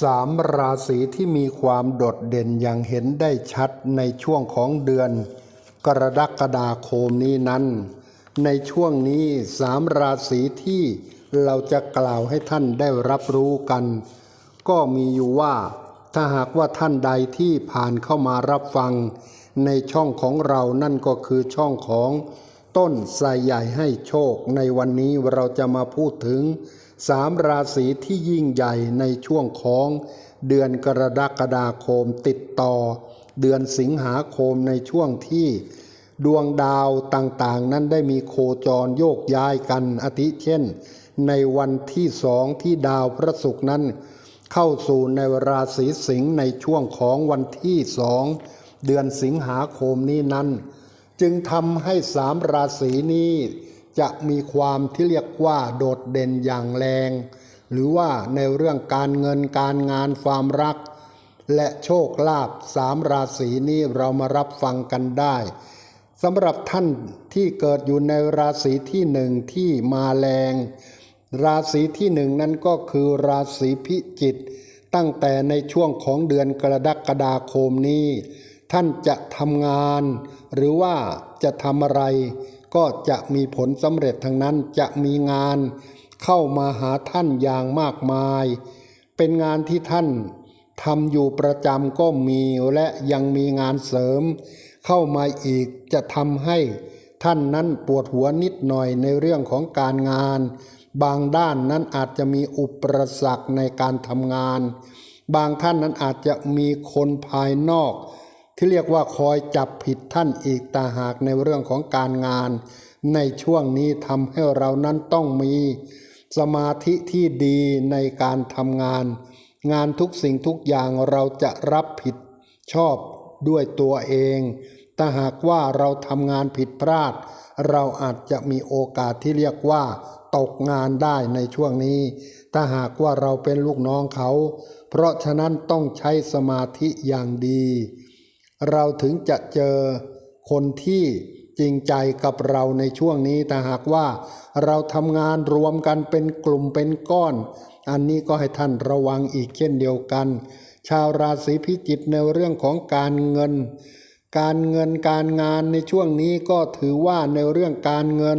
สามราศีที่มีความโดดเด่นอย่างเห็นได้ชัดในช่วงของเดือน กรกฎาคมนี้นั้น ในช่วงนี้สามราศีที่เราจะกล่าวให้ท่านได้รับรู้กัน ก็มีอยู่ว่าถ้าหากว่าท่านใดที่ผ่านเข้ามารับฟัง ในช่องของเรานั่นก็คือช่องของต้นไทรใหญ่ให้โชคในวันนี้เราจะมาพูดถึง สามราศีที่ยิ่งใหญ่ในช่วงของเดือนกรกฎาคมติดต่อ เดือนสิงหาคมในช่วงที่ ดวงดาวต่างๆ นั้นได้มีโคจรโยกย้ายกันอาทิเช่น ในวันที่สองที่ดาวพระศุกร์นั้น เข้าสู่ในราศีสิงห์ในช่วงของวันที่สองเดือนสิงหาคมนี้นั้น จึงทำให้สามราศีนี้ จะมีความที่เรียกว่าโดดเด่นอย่างแรง หรือว่าในเรื่องการเงินการงานความรัก และโชคลาภสามราศีนี้เรามารับฟังกันได้สำหรับท่านที่เกิดอยู่ในราศีที่หนึ่งที่มาแรง ราศีที่หนึ่งนั้นก็คือราศีพิจิกตั้งแต่ในช่วงของเดือนกรกฎาคมนี้ ท่านจะทำงาน หรือว่าจะทำอะไร ก็จะมีผลสำเร็จทั้งนั้นจะมีงานเข้ามาหาท่านอย่างมากมาย เป็นงานที่ท่านทำอยู่ประจำก็มีและยังมีงานเสริม เข้ามาอีกจะทำให้ท่านนั้นปวดหัวนิดหน่อยในเรื่องของการงาน บางด้านนั้นอาจจะมีอุปสรรคในการทำงาน บางท่านนั้นอาจจะมีคนภายนอก ที่เรียกว่าคอยจับผิดท่านอีกตาหากในเรื่องของการงาน ในช่วงนี้ทำให้เรานั้นต้องมีสมาธิที่ดีในการทำงาน งานทุกสิ่งทุกอย่างเราจะรับผิดชอบด้วยตัวเองแต่หากว่าเราทำงานผิดพลาด เราอาจจะมีโอกาสที่เรียกว่า ตกงานได้ในช่วงนี้ ถ้าหากว่าเราเป็นลูกน้องเขา เพราะฉะนั้นต้องใช้สมาธิอย่างดี เราถึงจะเจอคนที่จริงใจกับเราในช่วงนี้แต่หากว่าเราทำงานรวมกันเป็นกลุ่มเป็นก้อน อันนี้ก็ให้ท่านระวังอีกเช่นเดียวกัน ชาวราศีพิจิกในเรื่องของการเงิน การเงินการงานในช่วงนี้ก็ถือว่าในเรื่องการเงิน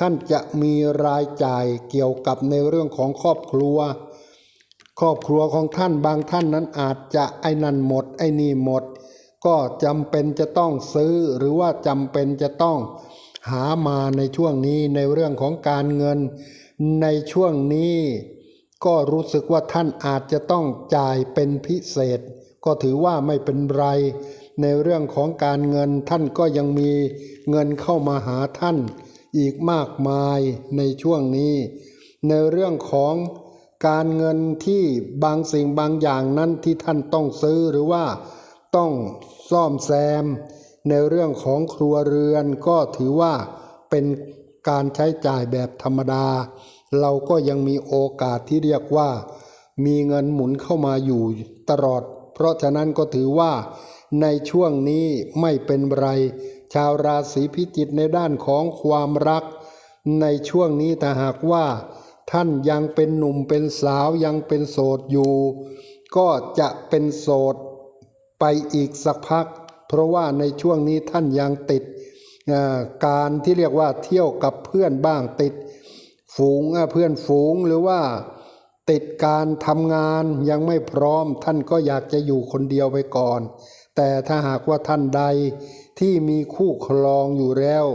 ท่านจะมีรายจ่ายเกี่ยวกับในเรื่องของครอบครัว ครอบครัวของท่านบางท่านนั้นอาจจะไอ้นั่นหมดไอ้นี่หมด ก็จำเป็นจะต้องซื้อหรือว่าจำเป็นจะต้องหามาในช่วงนี้ในเรื่องของการเงิน ในช่วงนี้ ก็รู้สึกว่าท่านอาจจะต้องจ่ายเป็นพิเศษ ก็ถือว่าไม่เป็นไร ในเรื่องของการเงินท่านก็ยังมีเงินเข้ามาหาท่านอีกมากมายในช่วงนี้ ในเรื่องของการเงินที่บางสิ่งบางอย่างนั้นที่ท่านต้องซื้อหรือว่า ต้องซ่อมแซม ในเรื่องของครัวเรือนก็ถือว่าเป็นการใช้จ่ายแบบธรรมดา เราก็ยังมีโอกาสที่เรียกว่า มีเงินหมุนเข้ามาอยู่ตลอด เพราะฉะนั้นก็ถือว่า ในช่วงนี้ไม่เป็นไร ชาวราศีพิจิกในด้านของความรัก ในช่วงนี้ถ้าหากว่า ท่านยังเป็นหนุ่มเป็นสาวยังเป็นโสดอยู่ ก็จะเป็นโสด ไปอีกสักพัก เพราะว่าในช่วงนี้ท่านยังติดการที่เรียกว่าเที่ยวกับเพื่อนบ้างติดฝูงเพื่อนฝูงหรือว่าติดการทำงานยังไม่พร้อมท่านก็อยากจะอยู่คนเดียวไปก่อน แต่ถ้าหากว่าท่านใดที่มีคู่ครองอยู่แล้ว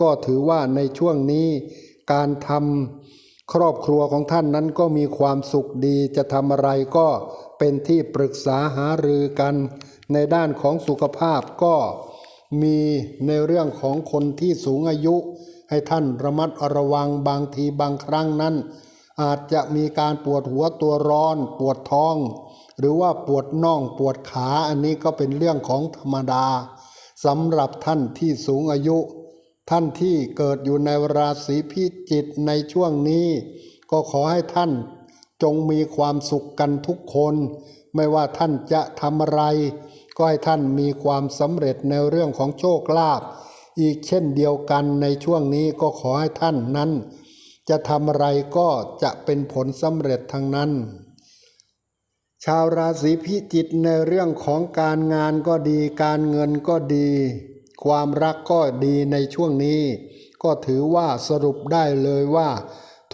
ก็ถือว่าในช่วงนี้การทำครอบครัวของท่านนั้นก็มีความสุขดีจะทำอะไรก็ เป็นที่ปรึกษาหารือกันในด้านของสุขภาพก็มีในเรื่องของคนที่สูงอายุ ให้ท่านระมัดระวังบางทีบางครั้งนั้น อาจจะมีการปวดหัวตัวร้อน ปวดท้อง หรือว่าปวดน่องปวดขาอันนี้ก็เป็นเรื่องของธรรมดาสำหรับท่านที่สูงอายุ ท่านที่เกิดอยู่ในราศีพิจิกในช่วงนี้ ก็ขอให้ท่าน จงมีความสุขกันทุกคน ไม่ว่าท่านจะทำอะไร ก็ให้ท่านมีความสำเร็จในเรื่องของโชคลาภอีกเช่นเดียวกันในช่วงนี้ก็ขอให้ท่านนั้น จะทำอะไรก็จะเป็นผลสำเร็จทั้งนั้น ชาวราศีพิจิกในเรื่องของการงานก็ดี การเงินก็ดี ความรักก็ดีในช่วงนี้ ก็ถือว่าสรุปได้เลยว่า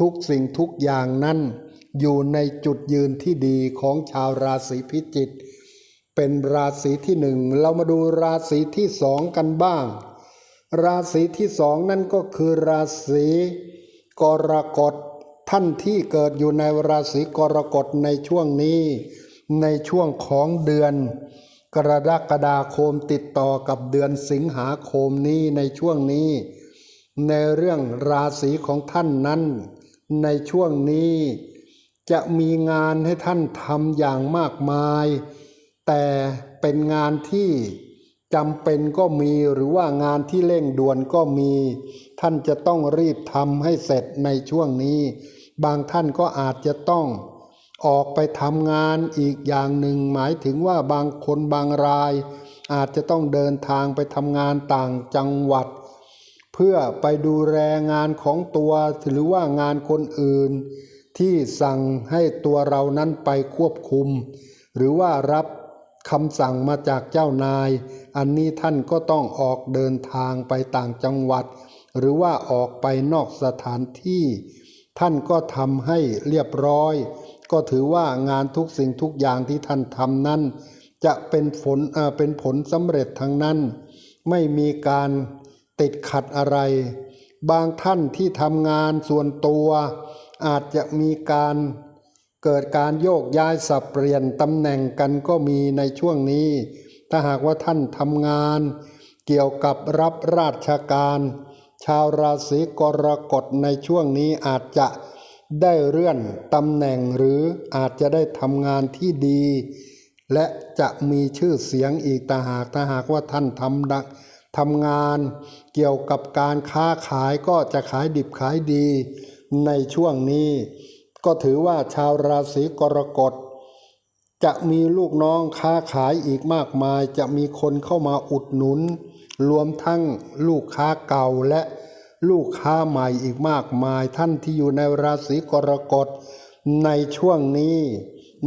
ทุกสิ่งทุกอย่างนั้น อยู่ในจุดยืนที่ดีของชาวราศีพิจิกเป็นราศีที่หนึ่งเรามาดูราศีที่สองกันบ้าง ราศีที่สองนั่นก็คือราศีกรกฎท่านที่เกิดอยู่ในราศีกรกฎในช่วงนี้ ในช่วงของเดือน กรกฎาคมติดต่อกับเดือนสิงหาคมนี้ในช่วงนี้ ในเรื่องราศีของท่านนั้น ในช่วงนี้ จะมีงานให้ท่านทำอย่างมากมาย แต่เป็นงานที่จำเป็นก็มีหรือว่างานที่เร่งด่วนก็มี ท่านจะต้องรีบทำให้เสร็จในช่วงนี้ บางท่านก็อาจจะต้องออกไปทำงานอีกอย่างหนึ่ง หมายถึงว่าบางคนบางราย อาจจะต้องเดินทางไปทำงานต่างจังหวัด เพื่อไปดูแลงานของตัวหรือว่างานคนอื่น ที่สั่งให้ตัวเรานั้นไปควบคุม หรือว่ารับคำสั่งมาจากเจ้านาย อันนี้ท่านก็ต้องออกเดินทางไปต่างจังหวัด หรือว่าออกไปนอกสถานที่ ท่านก็ทำให้เรียบร้อย ก็ถือว่างานทุกสิ่งทุกอย่างที่ท่านทำนั้น จะเป็นผลเป็นผลสำเร็จทั้งนั้น ไม่มีการติดขัดอะไร บางท่านที่ทำงานส่วนตัว อาจจะมีการเกิดการโยกย้ายสับเปลี่ยนตำแหน่งกันก็มีในช่วงนี้ ถ้าหากว่าท่านทำงาน เกี่ยวกับรับราชการ ชาวราศีกรกฎในช่วงนี้อาจจะได้เลื่อนตำแหน่งหรืออาจจะได้ทำงานที่ดี และจะมีชื่อเสียงอีกต่างหากถ้าหากว่าท่านทำดักทำงาน เกี่ยวกับการค้าขายก็จะขายดิบขายดี ในช่วงนี้ ก็ถือว่าชาวราศีกรกฎจะมีลูกน้องค้าขายอีกมากมาย จะมีคนเข้ามาอุดหนุน รวมทั้งลูกค้าเก่าและลูกค้าใหม่อีกมากมาย ท่านที่อยู่ในราศีกรกฎในช่วงนี้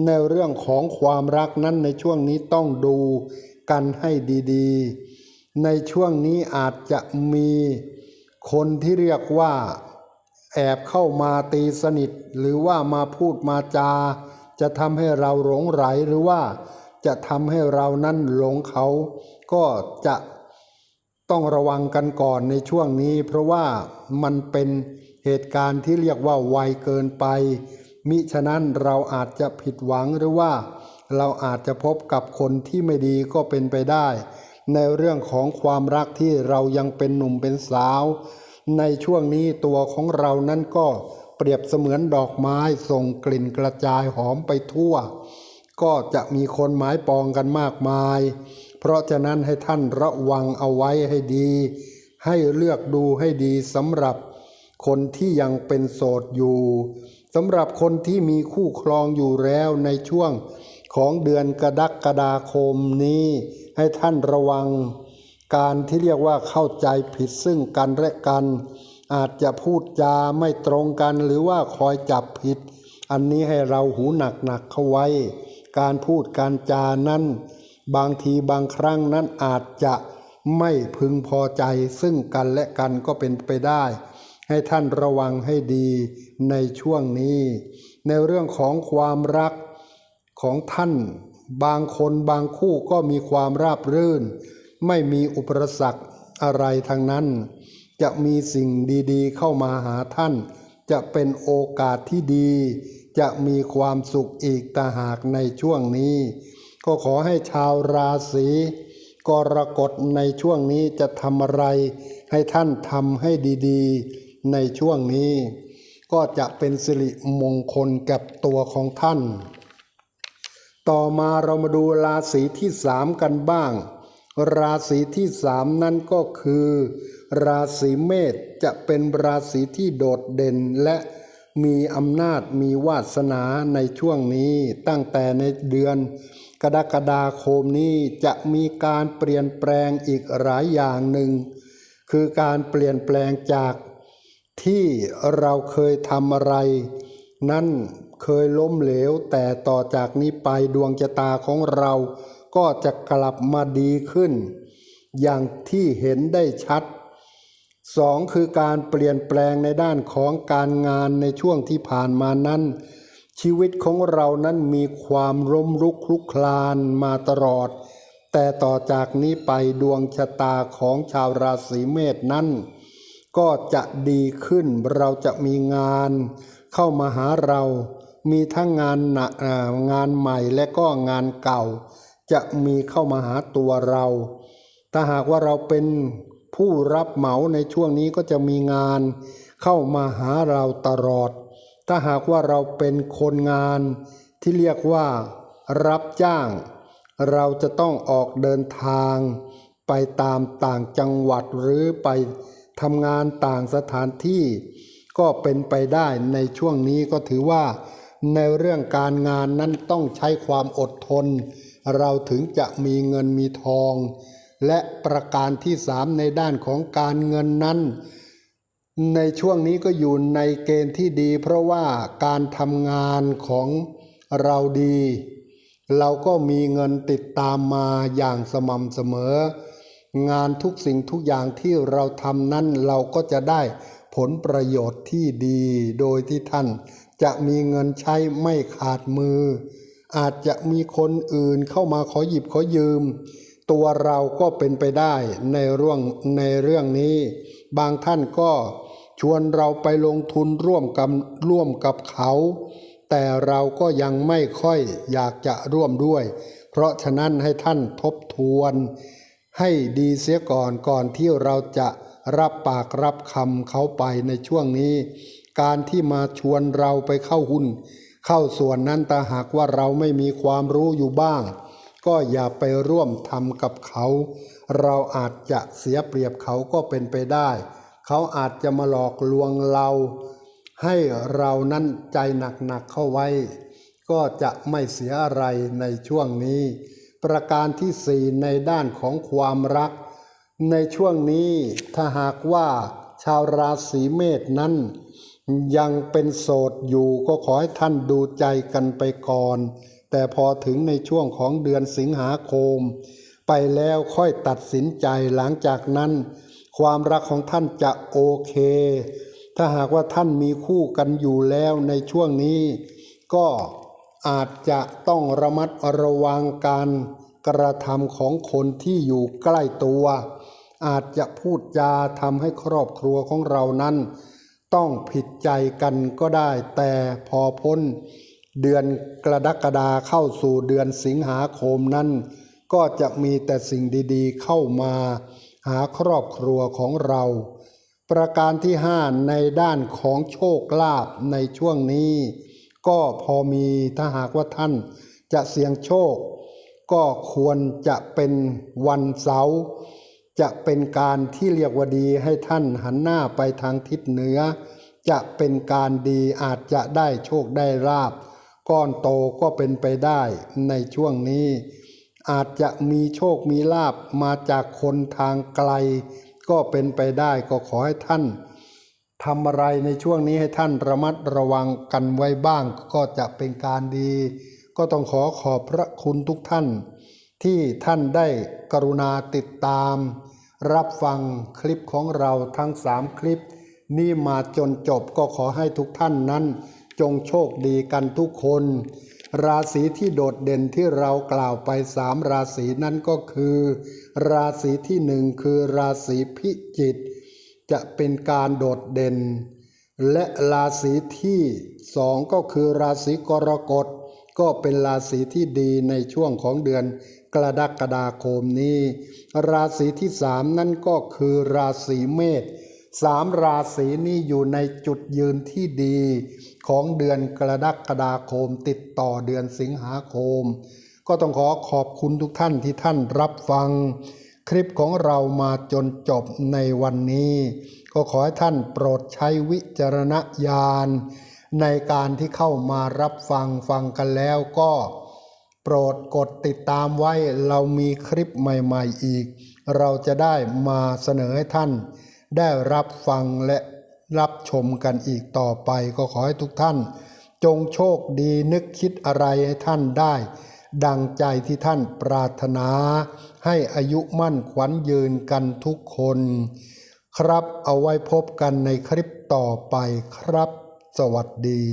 ในเรื่องของความรักนั้นในช่วงนี้ต้องดูกันให้ดีๆ ในช่วงนี้อาจจะมีคนที่เรียกว่า แอบเข้ามาตีสนิท หรือว่ามาพูดมาจา จะทำให้เราหลงไหลหรือว่าจะทำให้เรานั้นหลงเขา ก็จะต้องระวังกันก่อนในช่วงนี้ เพราะว่ามันเป็นเหตุการณ์ที่เรียกว่าไวเกินไป มิฉะนั้นเราอาจจะผิดหวังหรือว่า เราอาจจะพบกับคนที่ไม่ดีก็เป็นไปได้ ในเรื่องของความรักที่เรายังเป็นหนุ่มเป็นสาว ในช่วงนี้ตัวของเรานั้นก็เปรียบเสมือนดอกไม้ส่งกลิ่นกระจายหอมไปทั่ว ก็จะมีคนหมายปองกันมากมาย เพราะฉะนั้นให้ท่านระวังเอาไว้ให้ดี ให้เลือกดูให้ดีสำหรับคนที่ยังเป็นโสดอยู่สำหรับคนที่มีคู่ครองอยู่แล้วในช่วงของเดือนกรกฎาคมนี้ ให้ท่านระวัง การที่เรียกว่าเข้าใจผิดซึ่งกันและกัน อาจจะพูดจาไม่ตรงกันหรือว่าคอยจับผิด อันนี้ให้เราหูหนักหนักเข้าไว้ การพูดการจานั้น บางทีบางครั้งนั้นอาจจะไม่พึงพอใจซึ่งกันและกันก็เป็นไปได้ ให้ท่านระวังให้ดีในช่วงนี้ ในเรื่องของความรักของท่าน บางคนบางคู่ก็มีความราบรื่น ไม่มีอุปสรรคอะไรทางนั้น จะมีสิ่งดีๆ เข้ามาหาท่าน จะเป็นโอกาสที่ดี จะมีความสุขอีกตาหากในช่วงนี้ ก็ขอให้ชาวราศีกรกฎในช่วงนี้จะทำอะไร ให้ท่านทำให้ดีๆ ในช่วงนี้ ก็จะเป็นสิริมงคลกับตัวของท่าน ต่อมาเรามาดูราศีที่สามกันบ้าง ราศีที่สามนั่นก็คือ ราศีเมษจะเป็นราศีที่โดดเด่นและมีอำนาจมีวาสนาในช่วงนี้ตั้งแต่ในเดือน กรกฎาคมนี้จะมีการเปลี่ยนแปลงอีกหลายอย่างหนึ่ง คือการเปลี่ยนแปลงจากที่เราเคยทำอะไร นั้นเคยล้มเหลวแต่ต่อจากนี้ไปดวงชะตาของเรา ก็จะกลับมาดีขึ้น อย่างที่เห็นได้ชัดสองคือการเปลี่ยนแปลงในด้านของการงานในช่วงที่ผ่านมานั้น ชีวิตของเรานั้นมีความร่มรุกคลุกคลานมาตลอด แต่ต่อจากนี้ไปดวงชะตาของชาวราศีเมษนั้น ก็จะดีขึ้นเราจะมีงาน เข้ามาหาเรา มีทั้งงานหนะเอ่องานใหม่และก็งานเก่า จะมีเข้ามาหาตัวเรา ถ้าหากว่าเราเป็นผู้รับเหมาในช่วงนี้ก็จะมีงานเข้ามาหาเราตลอด ถ้าหากว่าเราเป็นคนงานที่เรียกว่า รับจ้าง เราจะต้องออกเดินทาง ไปตามต่างจังหวัดหรือไปทำงานต่างสถานที่ ก็เป็นไปได้ในช่วงนี้ก็ถือว่า ในเรื่องการงานนั้นต้องใช้ความอดทน เราถึงจะมีเงินมีทอง และประการที่สามในด้านของการเงินนั้น ในช่วงนี้ก็อยู่ในเกณฑ์ที่ดี เพราะว่าการทำงานของเราดี เราก็มีเงินติดตามมาอย่างสม่ำเสมอ งานทุกสิ่งทุกอย่างที่เราทำนั้นเราก็จะได้ผลประโยชน์ที่ดี โดยที่ท่านจะมีเงินใช้ไม่ขาดมือ อาจจะมีคนอื่นเข้ามาขอหยิบขอยืม ตัวเราก็เป็นไปได้ในเรื่องในเรื่องนี้ บางท่านก็ชวนเราไปลงทุนร่วมกับร่วมกับเขา แต่เราก็ยังไม่ค่อยอยากจะร่วมด้วย เพราะฉะนั้นให้ท่านทบทวน ให้ดีเสียก่อนก่อนที่เราจะรับปากรับคำเขาไปในช่วงนี้ การที่มาชวนเราไปเข้าหุ้น เข้าส่วนนั้นแต่หากว่าเราไม่มีความรู้อยู่บ้าง ก็อย่าไปร่วมทำกับเขา เราอาจจะเสียเปรียบเขาก็เป็นไปได้ เขาอาจจะมาหลอกลวงเรา ให้เรานั้นใจหนักๆเข้าไว้ ก็จะไม่เสียอะไรในช่วงนี้ ประการที่สี่ในด้านของความรัก ในช่วงนี้ถ้าหากว่าชาวราศีเมษนั้น ยังเป็นโสดอยู่ก็ขอให้ท่านดูใจกันไปก่อน แต่พอถึงในช่วงของเดือนสิงหาคม ไปแล้วค่อยตัดสินใจหลังจากนั้น ความรักของท่านจะโอเค ถ้าหากว่าท่านมีคู่กันอยู่แล้วในช่วงนี้ ก็อาจจะต้องระมัดระวังการกระทำของคนที่อยู่ใกล้ตัว อาจจะพูดจาทำให้ครอบครัวของเรานั้น ต้องผิดใจกันก็ได้ แต่พอพ้นเดือนกรกฎาเข้าสู่เดือนสิงหาคมนั้น ก็จะมีแต่สิ่งดีๆเข้ามาหาครอบครัวของเรา ประการที่ห้าในด้านของโชคลาภในช่วงนี้ ก็พอมีถ้าหากว่าท่านจะเสี่ยงโชค ก็ควรจะเป็นวันเสาร์ จะเป็นการที่เรียกว่าดีให้ท่านหันหน้าไปทางทิศเหนือ จะเป็นการดีอาจจะได้โชคได้ลาบ ก้อนโตก็เป็นไปได้ในช่วงนี้ อาจจะมีโชคมีลาบมาจากคนทางไกล ก็เป็นไปได้ก็ขอให้ท่านทำอะไรในช่วงนี้ให้ท่านระมัดระวังกันไว้บ้างก็จะเป็นการดี ก็ต้องขอขอบพระคุณทุกท่าน ที่ท่านได้กรุณาติดตาม รับฟังคลิปของเราทั้งสามคลิป นี่มาจนจบก็ขอให้ทุกท่านนั้น จงโชคดีกันทุกคน ราศีที่โดดเด่นที่เรากล่าวไปสามราศีนั้นก็คือ ราศีที่หนึ่งคือราศีพิจิกจะเป็นการโดดเด่น และราศีที่สองก็คือราศีกรกฎก็เป็นราศีที่ดีในช่วงของเดือน กรกฎาคมนี้ ราศีที่สามนั่นก็คือราศีเมษสามราศีนี้อยู่ในจุดยืนที่ดีของเดือนกรกฎาคมติดต่อเดือนสิงหาคม ก็ต้องขอขอบคุณทุกท่านที่ท่านรับฟัง คลิปของเรามาจนจบในวันนี้ ก็ขอให้ท่านโปรดใช้วิจารณญาณในการที่เข้ามารับฟังฟังกันแล้วก็ โปรดกดติดตามไว้เรามีคลิปใหม่ๆอีก เราจะได้มาเสนอให้ท่าน ได้รับฟังและรับชมกันอีกต่อไปก็ขอให้ทุกท่าน จงโชคดีนึกคิดอะไรให้ท่านได้ ดังใจที่ท่านปรารถนา ให้อายุมั่นขวัญยืนกันทุกคน ครับเอาไว้พบกันในคลิปต่อไปครับ สวัสดี